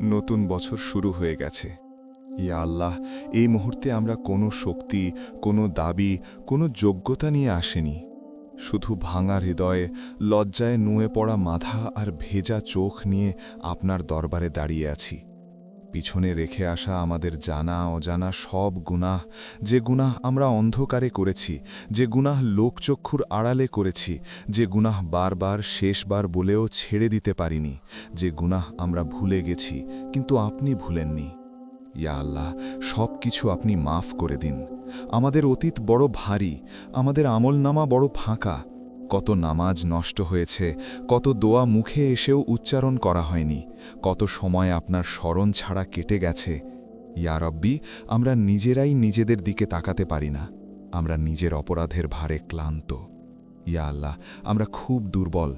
নতুন বছর শুরু হয়ে গেছে। ইয়া আল্লাহ, এই মুহূর্তে আমরা কোনো শক্তি, কোনো দাবি, কোনো যোগ্যতা নিয়ে আসেনি। শুধু ভাঙা হৃদয়ে, লজ্জায় নুয়ে পড়া মাথা আর ভেজা চোখ নিয়ে আপনার দরবারে দাঁড়িয়ে আছি। পিছনে রেখে আসা আমাদের জানা, অজানা সব গুনাহ, যে গুনাহ আমরা অন্ধকারে করেছি, যে গুনাহ লোকচক্ষুর আড়ালে করেছি, যে গুনাহ বারবার, শেষবার বলেও ছেড়ে দিতে পারিনি, যে গুনাহ আমরা ভুলে গেছি, কিন্তু আপনি ভুলেননি। ইয়া আল্লাহ, সব কিছু আপনি মাফ করে দিন। আমাদের অতীত বড় ভারী, আমাদের আমলনামা বড় ফাঁকা কত নামাজ নষ্ট হয়েছে, কত দোয়া মুখে এসেও উচ্চারণ করা হয়নি, কত সময় আপনার স্মরণ ছাড়া কেটে গেছে। ইয়া রব্বি, আমরা নিজেরাই নিজেদের দিকে তাকাতে পারি না, আমরা নিজের অপরাধের ভারে ক্লান্ত। ইয়া আল্লাহ, আমরা খুব দুর্বল,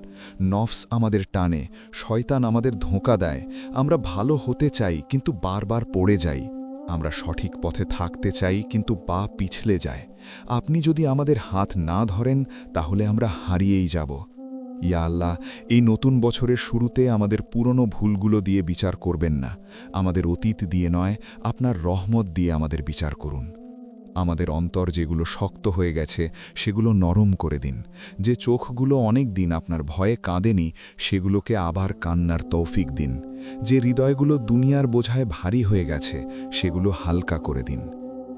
নফস আমাদের টানে, শয়তান আমাদের ধোঁকা দেয়, আমরা ভালো হতে চাই, কিন্তু বারবার পড়ে যাই। আমরা সঠিক পথে থাকতে চাই, কিন্তু পা পিছলে যায়। আপনি যদি আমাদের হাত না ধরেন, তাহলে আমরা হারিয়েই যাব। ইয়া আল্লাহ, এই নতুন বছরের শুরুতে আমাদের পুরনো ভুলগুলো দিয়ে বিচার করবেন না। আমাদের অতীত দিয়ে নয়, আপনার রহমত দিয়ে আমাদের বিচার করুন। আমাদের অন্তর যেগুলো শক্ত হয়ে গেছে, সেগুলো নরম করে দিন। যে চোখগুলো অনেক দিন আপনার ভয়ে কাঁদেনি, সেগুলোকে আবার কান্নার তৌফিক দিন। যে হৃদয়গুলো দুনিয়ার বোঝায় ভারী হয়ে গেছে, সেগুলো হালকা করে দিন।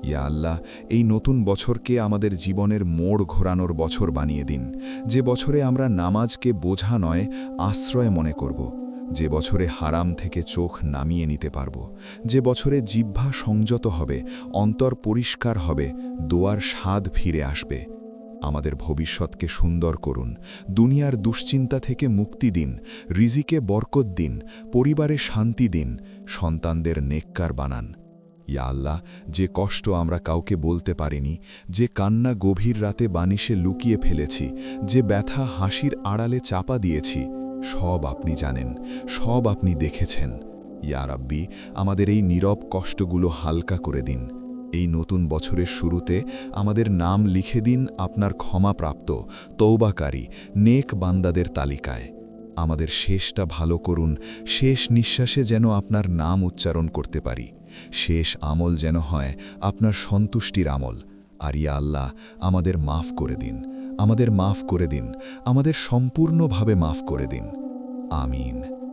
ইয়া আল্লাহ, এই নতুন বছরকে আমাদের জীবনের মোড় ঘোরানোর বছর বানিয়ে দিন। যে বছরে আমরা নামাজকে বোঝা নয়, আশ্রয় মনে করব। যে বছরে হারাম থেকে চোখ নামিয়ে নিতে পারব, যে বছরে জিহ্বা সংযত হবে, অন্তর পরিষ্কার হবে, দোয়ার স্বাদ ফিরে আসবে। আমাদের ভবিষ্যৎকে সুন্দর করুন, দুনিয়ার দুশ্চিন্তা থেকে মুক্তি দিন, রিজিকে বরকত দিন, পরিবারে শান্তি দিন, সন্তানদের নেককার বানান। ইয়া আল্লাহ, যে কষ্ট আমরা কাউকে বলতে পারিনি, যে কান্না গভীর রাতে বানিশে লুকিয়ে ফেলেছি, যে ব্যথা হাসির আড়ালে চাপা দিয়েছি সব আপনি জানেন, সব আপনি দেখেছেন। ইয়া রাব্বি, আমাদের এই নীরব কষ্টগুলো হালকা করে দিন। এই নতুন বছরের শুরুতে আমাদের নাম লিখে দিন আপনার ক্ষমাপ্রাপ্ত তৌবাকারী নেক বান্দাদের তালিকায়। আমাদের শেষটা ভালো করুন, শেষ নিঃশ্বাসে যেন আপনার নাম উচ্চারণ করতে পারি। শেষ আমল যেন হয় আপনার সন্তুষ্টির আমল। আর ইয়া আল্লাহ, আমাদের মাফ করে দিন। আমাদের মাফ করে দিন আমাদের সম্পূর্ণভাবে মাফ করে দিন। আমিন।